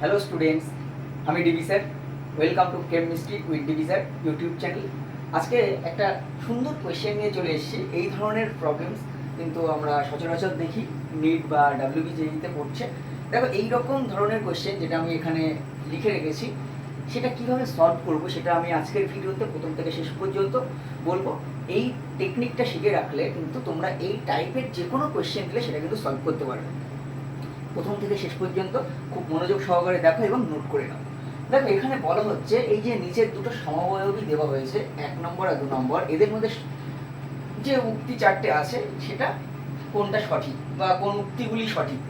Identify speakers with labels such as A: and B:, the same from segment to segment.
A: Hello students আমি DB sir welcome to chemistry with DB sir YouTube channel আজকে একটা সুন্দর কোয়েশ্চেন নিয়ে চলে এসেছি। এই ধরনের প্রবলেমস কিন্তু আমরা সচরাচর দেখি। নিট বা ডাব্লিউবিজেইতে পড়ছে। দেখো এই রকম ধরনের কোয়েশ্চেন যেটা আমি এখানে লিখে রেখেছি, সেটা কীভাবে সলভ করব সেটা আমি আজকের ভিডিওতে প্রথম থেকে শেষ পর্যন্ত বলব। এই টেকনিকটা শিখে রাখলে কিন্তু তোমরা এই টাইপের যে কোনো কোয়েশ্চেন দিলে সেটা কিন্তু সলভ করতে পারবে। প্রথম থেকে শেষ পর্যন্ত খুব মনোযোগ সহকারে দেখো এবং নোট করে নাও। দেখো, এখানে বলা হচ্ছে এই যে নিচের দুটো সমবয়বী দেওয়া হয়েছে, এক নম্বর আর দু নম্বর, এদের মধ্যে যে উক্তি চারটে আছে, সেটা কোনটা সঠিক বা কোন উক্তিগুলি সঠিক?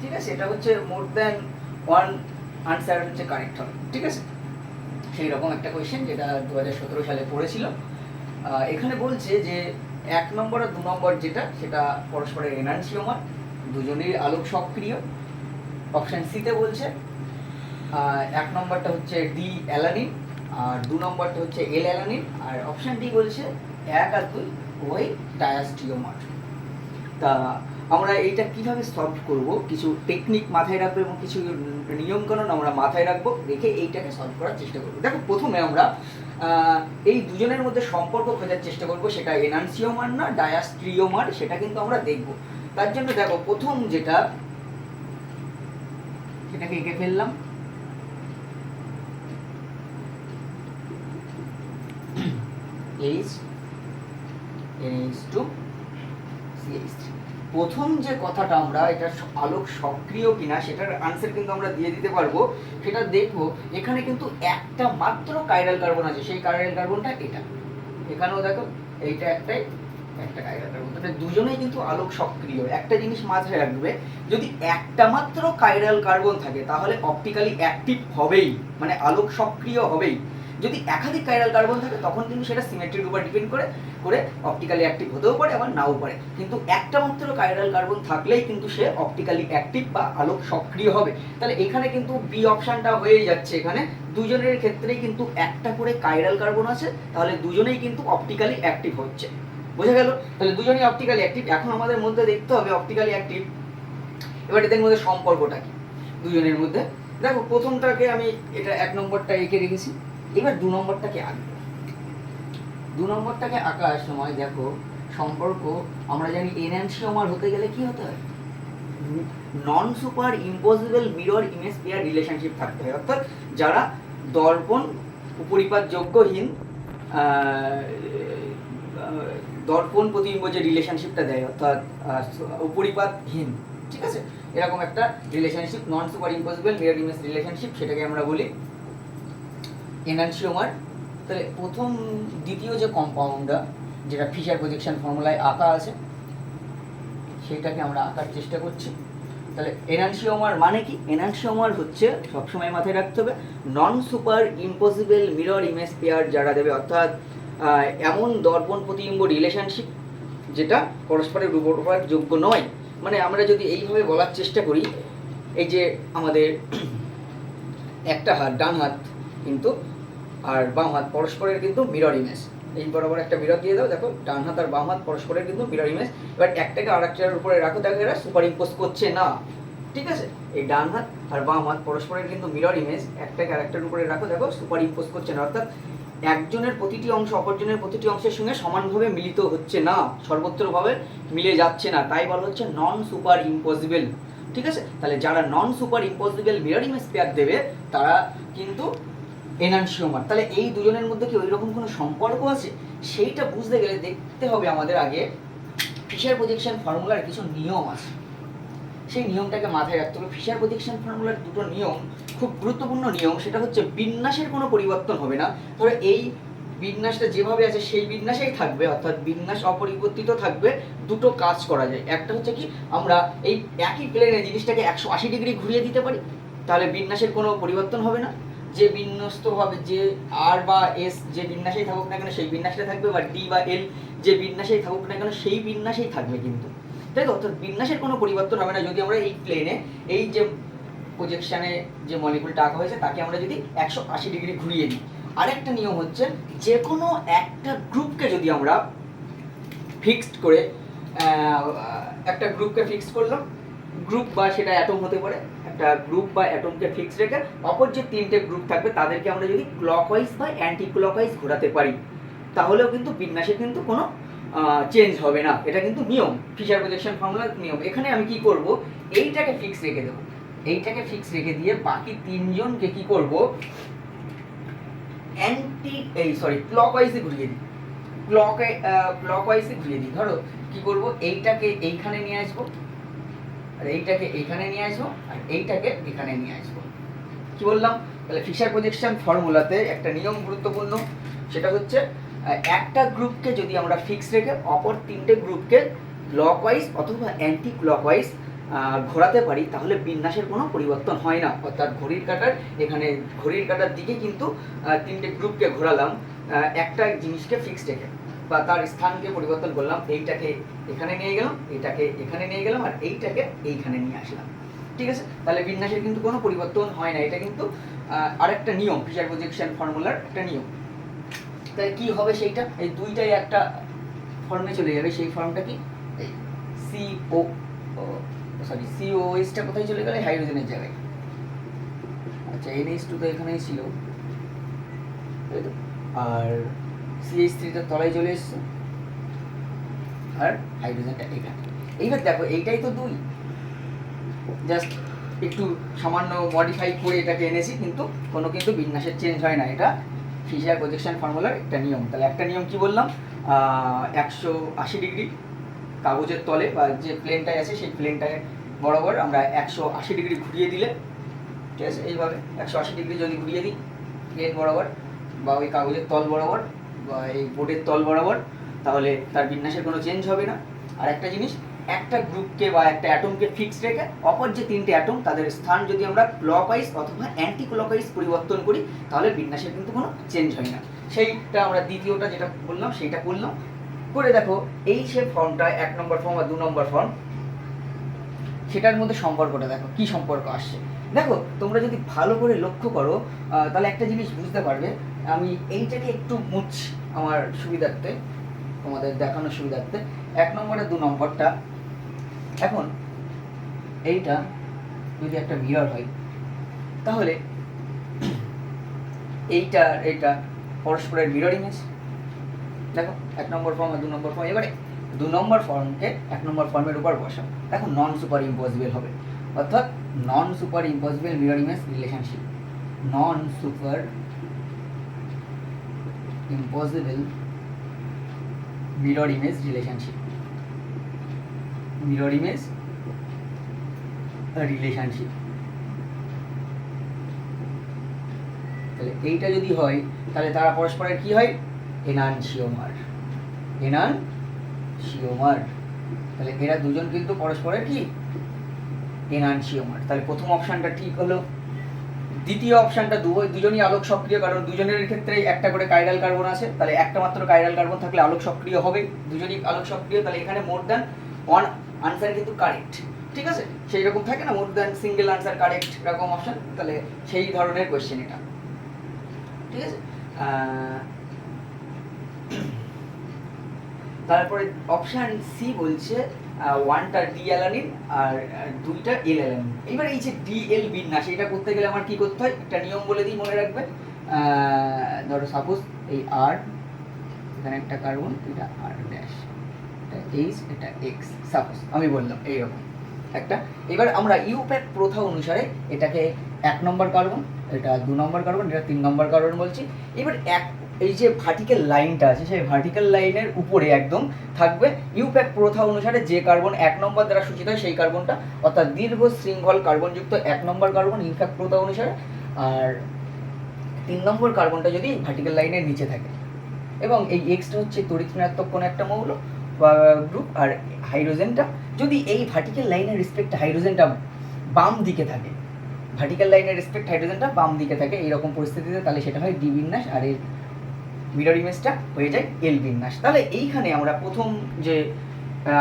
A: ঠিক আছে? এটা হচ্ছে মোর দ্যান ওয়ান আনসার হচ্ছে কারেক্ট হবে। ঠিক আছে? সেই রকম একটা কোয়েশ্চেন যেটা দু হাজার সতেরো সালে পড়েছিল। এখানে বলছে যে এক নম্বর আর দু নম্বর যেটা, সেটা পরস্পরের এনার্জিওমার দুজনেরই আলোক সক্রিয় অপশান সিতে বলছে। এক নম্বরটা হচ্ছে ডি অ্যালানিন আর দু নম্বরটা হচ্ছে এল অ্যালানিন আর অপশান ডি বলছে এক আর দুই ওই ডায়াস্টিওমার তা আমরা এইটা কীভাবে সলভ করব? কিছু টেকনিক মাথায় রাখব এবং কিছু নিয়মকানুন আমরা মাথায় রাখব, রেখে এইটাকে সলভ করার চেষ্টা করব। দেখো, প্রথমে আমরা এই দুজনের মধ্যে সম্পর্ক খোঁজার চেষ্টা করব, সেটা এনান্সিওমার না ডায়াস্ট্রিওমার সেটা কিন্তু আমরা দেখব। তার জন্য দেখো, প্রথম যেটা সেটাকে এঁকে ফেললাম। এইচ টু সিএইচ প্রথম যে কথাটা আমরা, এটা আলোক সক্রিয় কিনা, সেটার আনসার কিন্তু আমরা দিয়ে দিতে পারব। সেটা দেখব, এখানে কিন্তু একটা মাত্র কাইরাল কার্বন আছে, সেই কাইরাল কার্বনটা এটা। এখানেও দেখো, এইটা একটাই। দুজনেই কিন্তু আলোক সক্রিয়। একটা জিনিস মাথায় রাখবে, যদি একটা মাত্র কাইরাল কার্বন থাকে, তাহলে অপটিক্যালি অ্যাক্টিভ হবেই মানে আলোক সক্রিয় হবেই। যদি একাধিক কাইরাল কার্বন থাকে, তখন কিন্তু সেটা সিমেট্রির উপর ডিপেন্ড করে করে অপটিক্যালি অ্যাক্টিভ হতেও পারে আবার নাও পারে। কিন্তু একটা মাত্র কাইরাল কার্বন থাকলেই কিন্তু সে অপটিক্যালি অ্যাক্টিভ বা আলোক সক্রিয় হবে। তাহলে এখানে কিন্তু বি অপশনটা হয়ে যাচ্ছে। এখানে দুজনের ক্ষেত্রেই কিন্তু একটা করে কাইরাল কার্বন আছে, তাহলে দুজনেই কিন্তু অপটিক্যালি অ্যাক্টিভ হচ্ছে। বোঝা গেল? তাহলে দুজনেই অপটিক্যালি অ্যাক্টিভ এখন আমাদের মধ্যে দেখতে হবে অপটিক্যালি অ্যাক্টিভ এবার এদের মধ্যে সম্পর্কটা কি? দুজনের মধ্যে। দেখো, প্রথমটাকে আমি এটা এক নম্বরটা এঁকে রেখেছি। এবার দু নম্বরটাকে আঁকবো। দু নম্বরটাকে আঁকার সময় দেখো, সম্পর্ক, আমরা জানি এনএনসিওমার হতে গেলে কি হতে হয়? Non superimposable mirror image pair relationship থাকতে হয়। অর্থাৎ যারা দর্পণ, উপরিপাত যোগ্যহীন দর্পণ প্রতিবিম্ব যে রিলেশনশিপটা দেয়, অর্থাৎ উপরিপাতহীন, ঠিক আছে? এরকম একটা relationship non superimposable mirror image relationship সেটাকে আমরা বলি এনানসিওমার তাহলে প্রথম দ্বিতীয় যে কম্পাউন্ডটা যেটা ফিশার প্রজেকশন ফর্মুলায় আঁকা আছে, সেটাকে আমরা আঁকার চেষ্টা করছি। তাহলে এনানসিওমার মানে কি? এনানসিওমার হচ্ছে, সবসময় মাথায় রাখতে হবে non superimposable mirror image pair যারা দেবে, অর্থাৎ এমন দর্পণ প্রতিবিম্ব রিলেশনশিপ যেটা পরস্পরের উপর যোগ্য নয়। মানে আমরা যদি এইভাবে বলার চেষ্টা করি, এই যে আমাদের একটা হাত, ডান হাত কিন্তু, আর বাম হাত পরস্পরের কিন্তু মিরর ইমেজ এই বরাবর একটা মিরর দিয়ে দাও, দেখো, ডান হাত আর বাম হাত পরস্পরের কিন্তু মিরর ইমেজ এবার একটাকে আর একটার উপরে রাখো, দেখো, এরা সুপার ইম্পোজ করছে না। ঠিক আছে? এই ডান হাত আর বাম হাত পরস্পরের কিন্তু মিরর ইমেজ একটাকে আরেকটার উপরে রাখো, দেখো সুপার ইম্পোজ করছে না। অর্থাৎ একজনের প্রতিটি অংশ অপরজনের প্রতিটি অংশের সঙ্গে সমানভাবে মিলিত হচ্ছে না, সর্বত্রভাবে মিলে যাচ্ছে না। তাই বলা হচ্ছে নন সুপার ইম্পসিবল ঠিক আছে? তাহলে যারা non superimposable mirror image pair দেবে, তারা কিন্তু এনানসিওমার তাহলে এই দুজনের মধ্যে কি ওই রকম কোনো সম্পর্ক আছে? সেইটা বুঝতে গেলে দেখতে হবে আমাদের আগে। ফিশার প্রজেকশন ফর্মুলার কিছু নিয়ম আছে? সেই নিয়মটাকে মাথায় রাখতে হবে। ফিশার প্রজেকশন ফর্মুলার দুটো নিয়ম, খুব গুরুত্বপূর্ণ নিয়ম, সেটা হচ্ছে বিন্যাসের কোনো পরিবর্তন হবে না। ধরো এই বিন্যাসটা যেভাবে আছে, সেই বিন্যাসেই থাকবে, অর্থাৎ বিন্যাস অপরিবর্তিত থাকবে, দুটো কাজ করা যায়। একটা হচ্ছে কি, আমরা এই একই প্লেনে জিনিসটাকে একশো আশি ডিগ্রি ঘুরিয়ে দিতে পারি, তাহলে বিন্যাসের কোনো পরিবর্তন হবে না। যে বিন্যস্ত হবে, যে আর বা এস যে বিন্যাসেই থাকুক না কেন, সেই বিন্যাসটা থাকবে, বা ডি বা এল যে বিন্যাসেই থাকুক না কেন, সেই বিন্যাসেই থাকবে কিন্তু। তাই তো অর্থাৎ বিন্যাসের কোনো পরিবর্তন হবে না। যদি আমরা এই প্লেনে এই যে প্রজেকশনে যে মলিকুলটা আঁকা হয়েছে, তাকে আমরা যদি একশো আশি ডিগ্রি ঘুরিয়ে দিই। আরেকটা নিয়ম হচ্ছে যে কোনো একটা গ্রুপকে যদি আমরা ফিক্সড করে একটা গ্রুপকে ফিক্সড করলাম গ্রুপ বা সেটা অ্যাটম হতে পারে, একটা গ্রুপ বা অ্যাটমকে ফিক্স রেখে অপর যে তিনটে গ্রুপ থাকবে, তাদেরকে আমরা যদি ক্লকওয়াইজ বা অ্যান্টি ক্লকওয়াইজ ঘোরাতে পারি, তাহলেও কিন্তু বিন্যাসে কিন্তু কোনো চেঞ্জ হবে না। এটা কিন্তু নিয়ম ফিচার প্রজেকশন ফর্মুলার নিয়ম। এখানে আমি কি করব? এইটাকে ফিক্স রেখে দেবো। এইটাকে ফিক্স রেখে দিয়ে বাকি তিনজনকে কি করব? অ্যান্টি এই সরি ক্লকওয়াইজে ঘুরিয়ে দিই। ক্লক ক্লকওয়াইজে ঘুরিয়ে দিই। ধরো, কি করব? এইটাকে এইখানে নিয়ে আসব। আর এইটাকে এইখানে নিয়ে আসব। আর এইটাকে এখানে নিয়ে আসব। কি বললাম? তাহলে ফিশার প্রজেকশন ফর্মুলাতে একটা নিয়ম গুরুত্বপূর্ণ। সেটা হচ্ছে একটা গ্রুপকে যদি আমরা ফিক্স রেখে অপর তিনটে গ্রুপকে ক্লকওয়াইজ অথবা অ্যান্টি ক্লকওয়াইজ ঘোরাতে পারি, তাহলে বিন্যাসের কোনো পরিবর্তন হয় না। অর্থাৎ ঘড়ির কাটার, এখানে ঘড়ির কাটার দিকে কিন্তু তিনটে গ্রুপকে ঘোরালাম একটা জিনিসকে ফিক্স রেখে। বা তার স্থানকে পরিবর্তন করলাম, এইটাকে এখানে নিয়ে গেলাম এইটাকে এখানে নিয়ে গেলাম, আর এইটাকে এইখানে নিয়ে আসলাম। ঠিক আছে? তাহলে বিন্যাসের কিন্তু কোনো পরিবর্তন হয় না। এটা কিন্তু আরেকটা নিয়ম ফিচার প্রজেকশন ফর্মুলার একটা নিয়ম। তাহলে কি হবে সেইটা? এই দুইটাই একটা ফর্মে চলে যাবে। সেই ফর্মটা কি? এই সি ও সরি সিওএসটা কোথায় চলে গেলে? হাইড্রোজেনের জায়গায়। আচ্ছা এনএইচ টু তো এখানেই ছিল? আর সিএইচ থ্রিটা তলায় চলে এসছে। আর হাইড্রোজেনটা এখানে। এইবার দেখো, এইটাই তো দুই। জাস্ট একটু সামান্য মডিফাই করে এটাকে এনেছি, কিন্তু কোনো কিন্তু বিন্যাসের চেঞ্জ হয় না। এটা ফিশার প্রজেকশন ফর্মুলার একটা নিয়ম। তাহলে একটা নিয়ম কি বললাম? একশো আশি ডিগ্রি কাগজের তলে বা যে প্লেনটায় আছে, সেই প্লেনটায় বরাবর আমরা একশো আশি ডিগ্রি ঘুরিয়ে দিলে, ঠিক আছে? এইভাবে একশো আশি ডিগ্রি যদি ঘুরিয়ে দিই প্লেন বরাবর বা ওই কাগজের তল বরাবর বা এই বোর্ডের তল বরাবর, তাহলে তার বিন্যাসের কোনো চেঞ্জ হবে না। আর একটা জিনিস একটা গ্রুপকে বা একটা অ্যাটমকে ফিক্স রেখে অপর যে তিনটে অ্যাটম তাদের স্থান যদি আমরা ক্লকওয়াইজ অথবা অ্যান্টি ক্লকওয়াইজ পরিবর্তন করি, তাহলে বিন্যাসের কিন্তু কোনো চেঞ্জ হয় না। সেইটা আমরা দ্বিতীয়টা যেটা বললাম, সেইটা করলাম। করে দেখো, এই সে ফর্মটা, এক নম্বর ফর্ম বা দু নম্বর ফর্ম, সেটার মধ্যে সম্পর্কটা দেখো, কি সম্পর্ক আসছে। দেখো, তোমরা যদি ভালো করে লক্ষ্য করো তাহলে একটা জিনিস বুঝতে পারবে, আমি এইটাকে একটু মুছ আমার সুবিধার্থে, তোমাদের দেখানোর সুবিধার্থে। এক নম্বরে দু নম্বরটা এখন এইটা যদি একটা মিরর হয়, তাহলে এইটা এইটা পরস্পরের মিরর ইমেজ দেখো, এক নম্বর ফর্ম আর দু নম্বর ফর্ম এবারে দু নম্বর ফর্মকে এক নম্বর ফর্মের উপর বসাও। দেখো নন সুপার ইম্পসিবল হবে। অর্থাৎ non superimposable mirror image relationship non superimposable mirror image relationship mirror image relationship তাহলে এইটা যদি হয়, তাহলে তারা পরস্পরের কি হয়? এনানসিওমার এনানসিওমার তাহলে এরা দুজন কিন্তু পরস্পরের কি? এনানসিওমার তাহলে প্রথম অপশনটা ঠিক হলো। দ্বিতীয় অপশনটা দুজনই আলোক সক্রিয়, কারণ দুজনের ক্ষেত্রে একটা করে কাইরাল কার্বন আছে। তাহলে একটা মাত্র কাইরাল কার্বন থাকলে আলোক সক্রিয় হবে। দুজনই আলোক সক্রিয়, তাহলে এখানে মোর দ্যান ওয়ান আনসার কিন্তু কারেক্ট ঠিক আছে? সেই রকম থাকে না more than single answer correct এরকম অপশন তাহলে সেই ধরনের কোয়েশ্চেন এটা, ঠিক আছে? তারপরে অপশন সি বলছে ওয়ানটা ডি অ্যালানিন আর দুইটা এল অ্যালানিন এবার এই যে ডি এল বিন্যাস, এটা করতে গেলে আমার কি করতে হয়? একটা নিয়ম বলে দিই, মনে রাখবে। ধরো সাপোজ এই আর এখানে একটা কার্বন এটা আর ড্যাশ এইচ এটা এক্স সাপোজ আমি বললাম এইরকম। একটা, এবার আমরা ইউপ্যাক প্রথা অনুসারে এটাকে এক নম্বর কার্বন এটা দু নম্বর কার্বন এটা তিন নম্বর কার্বন বলছি। এবার এক, এই যে ভার্টিক্যাল লাইনটা আছে, সেই ভার্টিক্যাল লাইনের উপরে একদম থাকবে ইউপ্যাক প্রথা অনুসারে যে কার্বন এক নম্বর দ্বারা সূচিত হয়, সেই কার্বনটা অর্থাৎ দীর্ঘ শৃঙ্খল কার্বনযুক্ত এক নম্বর কার্বন ইউপ্যাক প্রথা অনুসারে। আর তিন নম্বর কার্বনটা যদি ভার্টিক্যাল লাইনের নিচে থাকে। এবং এই এক্সটা হচ্ছে তড়িৎ ঋণাত্মক কোনো একটা মৌল গ্রুপ আর হাইড্রোজেনটা যদি এই ভার্টিক্যাল লাইনের রেসপেক্ট হাইড্রোজেনটা বাম দিকে থাকে ভার্টিক্যাল লাইনের রেসপেক্ট হাইড্রোজেনটা বাম দিকে থাকে, এইরকম পরিস্থিতিতে তাহলে সেটা হয় ডি বিন্যাস আর এর মিরর ইমেজটা হয়ে যায় এল বিন্যাস। তাহলে এইখানে আমরা প্রথম যে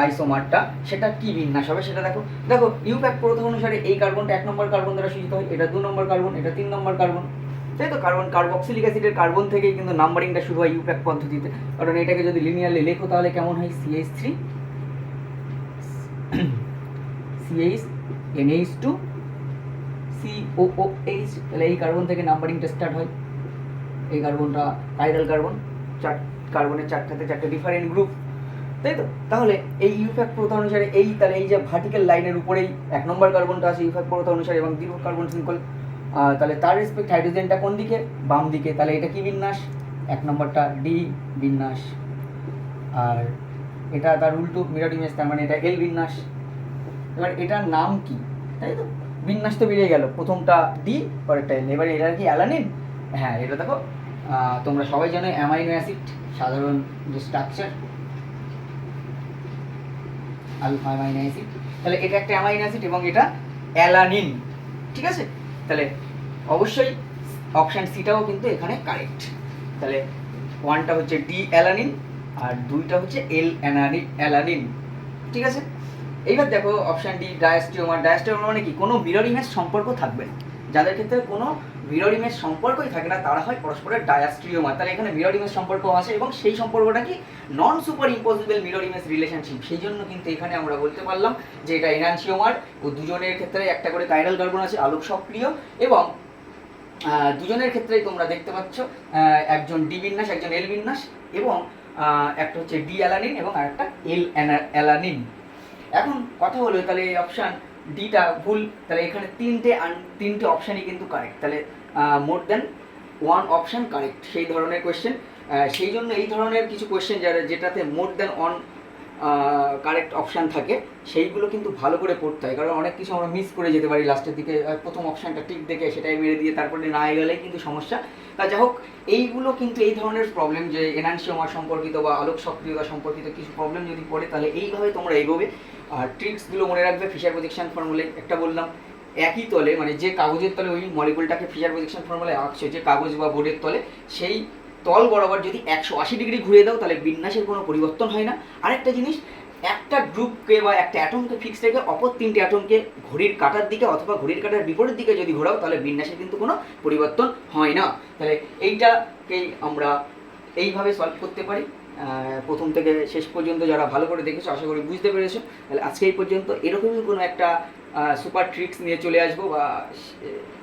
A: আইসোমারটা সেটা কি বিন্যাস হবে সেটা দেখো। দেখো ইউপ্যাক প্রথম অনুসারে এই কার্বনটা এক নম্বর কার্বন দ্বারা সূচিত হয়, এটা দু নম্বর কার্বন এটা তিন নম্বর কার্বন তাই তো? কার্বন কার্বক্সিলিক অ্যাসিডের কার্বন থেকেই কিন্তু নাম্বারিংটা শুরু হয় ইউপ্যাক পদ্ধতিতে। কারণ এটাকে যদি লিনিয়ারলি লেখো তাহলে কেমন হয়? CH three CH NH two C O O H তাহলে এই কার্বন থেকে নাম্বারিংটা স্টার্ট হয়। এই কার্বনটা কাইরাল কার্বন। চার কার্বনের চারটাতে চারটে ডিফারেন্ট গ্রুপ তাই তো? তাহলে এই ইউফ্যাক্ট প্রথা অনুসারে এই তাহলে এই যে ভার্টিক্যাল লাইনের উপরেই এক নম্বর কার্বনটা আছে ইউফ্যাক্ট প্রথা অনুসারে এবং দীর্ঘ কার্বন শৃঙ্খল তাহলে তার রেসপেক্ট হাইড্রোজেনটা কোন দিকে? বাম দিকে। তাহলে এটা কি বিন্যাস? এক নম্বরটা ডি বিন্যাস। আর এটা তার উল্টো মিরর ইমেজ তার মানে এটা এল বিন্যাস। এবার এটার নাম কি? তাই তো? বিন্যাস তো বেরিয়ে গেল। প্রথমটা ডি পরেরটা এল এবার এটা কি অ্যালানিন হ্যাঁ এটা দেখো তোমরা সবাই জানো অ্যামাইনো অ্যাসিড সাধারণ যে স্ট্রাকচার আলফা অ্যামাইনো অ্যাসিড তাহলে এটা একটা অ্যামাইনো অ্যাসিড এবং এটা অ্যালানিন ঠিক আছে? তাহলে অবশ্যই অপশান সিটাও কিন্তু এখানে কারেক্ট তাহলে ওয়ানটা হচ্ছে ডি অ্যালানিন আর দুইটা হচ্ছে এল অ্যানানি অ্যালানিন ঠিক আছে? এইবার দেখো অপশান ডি ডায়াস্টিওমার ডায়াস্টিওমার মানে কি? কোনো মিরর ইমেজ সম্পর্ক থাকবে না। যাদের ক্ষেত্রে কোনো মিরর সম্পর্কই থাকে না, তারা হয় পরস্পরের ডায়াস্ট্রিওমার তাহলে এখানে মিরর সম্পর্ক আছে এবং সেই সম্পর্কটা কি? Non super impossible mirror relationship সেই জন্য কিন্তু এখানে আমরা বলতে পারলাম যে এটা এনানসিওমার ও দুজনের ক্ষেত্রে একটা করে কাইরাল কার্বন আছে, আলোক সক্রিয় এবং দুজনের ক্ষেত্রেই তোমরা দেখতে পাচ্ছ একজন ডি বিন্যাস, একজন এল বিন্যাস এবং একটা হচ্ছে ডি অ্যালানিন এবং আরেকটা এল অ্যালানিন এখন কথা হলো তাহলে এই অপশান ডিটা ভুল, তাহলে এখানে তিনটে তিনটে অপশানই কিন্তু কারেক্ট তাহলে more than one option correct সেই ধরনের কোয়েশ্চেন সেই জন্য এই ধরনের কিছু কোয়েশ্চেন যারা, যেটাতে more than one correct option থাকে, সেইগুলো কিন্তু ভালো করে পড়তে হয়। কারণ অনেক কিছু আমরা মিস করে যেতে পারি লাস্টের দিকে প্রথম অপশানটা ঠিক দেখে সেটাই মেরে দিয়ে তারপরে না গেলেই কিন্তু সমস্যা। তা যাই হোক, এইগুলো কিন্তু এই ধরনের প্রবলেম যে এনানসিওমার সম্পর্কিত বা আলোক সক্রিয়তা সম্পর্কিত কিছু প্রবলেম যদি পড়ে, তাহলে এইভাবে তোমরা এগোবে। আর ট্রিক্সগুলো মনে রাখবে ফিশার প্রজেকশন ফর্মুলে একটা বললাম, একই তলে মানে যে কাগজের তলে ওই মলিকুলটাকে ফিশার প্রজেকশন ফর্মুলায় আঁকছে, যে কাগজ বা বোর্ডের তলে, সেই তল বরাবর যদি একশো আশি ডিগ্রি ঘুরিয়ে দাও, তাহলে বিন্যাসের কোনো পরিবর্তন হয় না। আরেকটা জিনিস, একটা গ্রুপকে বা একটা অ্যাটমকে ফিক্স রেখে অপর তিনটে অ্যাটমকে ঘড়ির কাটার দিকে অথবা ঘড়ির কাটার বিপরীত দিকে যদি ঘোরাও, তাহলে বিন্যাসের কিন্তু কোনো পরিবর্তন হয় না। তাহলে এইটাকেই আমরা এইভাবে সলভ করতে পারি। প্রথম থেকে শেষ পর্যন্ত যারা ভালো করে দেখেছ, আশা করি বুঝতে পেরেছ। তাহলে আজকে এই পর্যন্ত। এরকমই কোনো একটা সুপার ট্রিক্স নিয়ে চলে আসব বা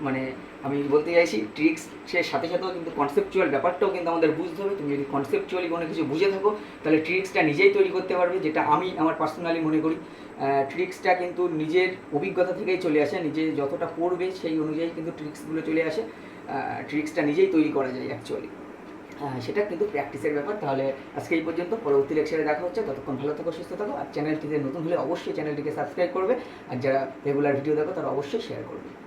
A: মানে আমি বলতে চাইছি ট্রিক্সের সাথে সাথেও কিন্তু কনসেপচুয়াল ব্যাপারটাও কিন্তু আমাদের বুঝতে হবে। তুমি যদি কনসেপচুয়ালি কোনো কিছু বুঝে থাকো, তাহলে ট্রিক্সটা নিজেই তৈরি করতে পারবে, যেটা আমি আমার পার্সোনালি মনে করি। ট্রিক্সটা কিন্তু নিজের অভিজ্ঞতা থেকেই চলে আসে, নিজে যতটা পড়বে সেই অনুযায়ী কিন্তু ট্রিক্সগুলো চলে আসে। ট্রিক্সটা নিজেই তৈরি করা যায় অ্যাকচুয়ালি সেটা কিন্তু প্র্যাকটিসের ব্যাপার। তাহলে আজকে এই পর্যন্ত। পরবর্তী লেকচারে দেখা হচ্ছে। ততক্ষণ ভালো থাকো, সুস্থ থাকো। আর চ্যানেলটিতে নতুন হলে অবশ্যই চ্যানেলটিকে সাবস্ক্রাইব করবে। আর যারা রেগুলার ভিডিও দেখো, তারা অবশ্যই শেয়ার করবে।